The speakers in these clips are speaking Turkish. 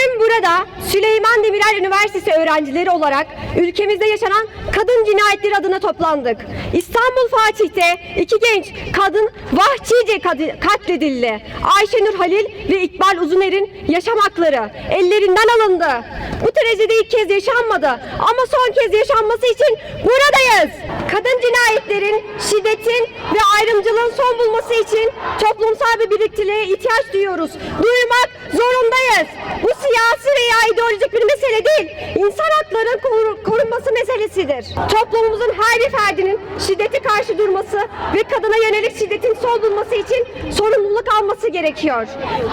Even burada Süleyman Demirel Üniversitesi öğrencileri olarak ülkemizde yaşanan kadın cinayetleri adına toplandık. İstanbul Fatih'te iki genç kadın vahşice katledildi. Ayşenur Halil ve İkbal Uzuner'in yaşam hakları ellerinden alındı. Bu trajedi ilk kez yaşanmadı ama son kez yaşanması için buradayız. Kadın cinayetlerin, şiddetin ve ayrımcılığın son bulması için toplumsal bir birlikteliğe ihtiyaç duyuyoruz. Duymak zorundayız. Bu siyasi veya ideolojik bir mesele değil. İnsan haklarının koru- korunması meselesidir. Toplumumuzun her bir ferdinin şiddete karşı durması ve kadına yönelik şiddetin son bulması için sorumluluk alması gerekiyor.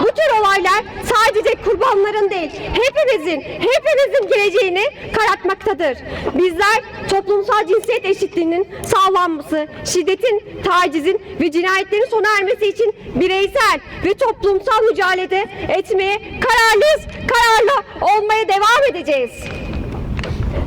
Bu tür olaylar sadece kurbanların değil, hepimizin, hepimizin geleceğini karartmaktadır. Bizler toplumsal cinsiyet eşitliğinin sağlanması, şiddetin, tacizin ve cinayetlerin sona ermesi için bireysel ve toplumsal mücadele etmeye kararlıyız, kararlı olmaya devam edeceğiz.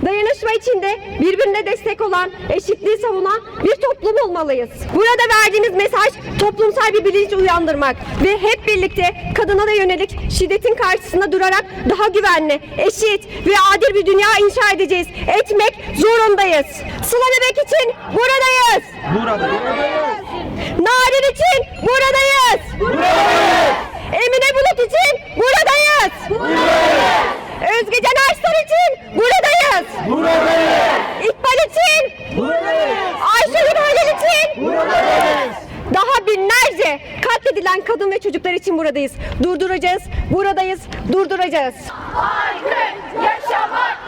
Dayanışma içinde birbirine destek olan, eşitliği savunan bir toplum olmalıyız. Burada verdiğimiz mesaj toplumsal bir bilinç uyandırmak ve hep birlikte kadına da yönelik şiddetin karşısında durarak daha güvenli, eşit ve adil bir dünya inşa edeceğiz. Etmek zorundayız. Sıla Bebek için buradayız. Narin için buradayız. Emine Bulut için buradayız. Özge Can Arslan için buradayız. İkbal için Ayşegül Halil için Daha binlerce katledilen kadın ve çocuklar için buradayız. Durduracağız, buradayız, durduracağız. Haykır yaşamak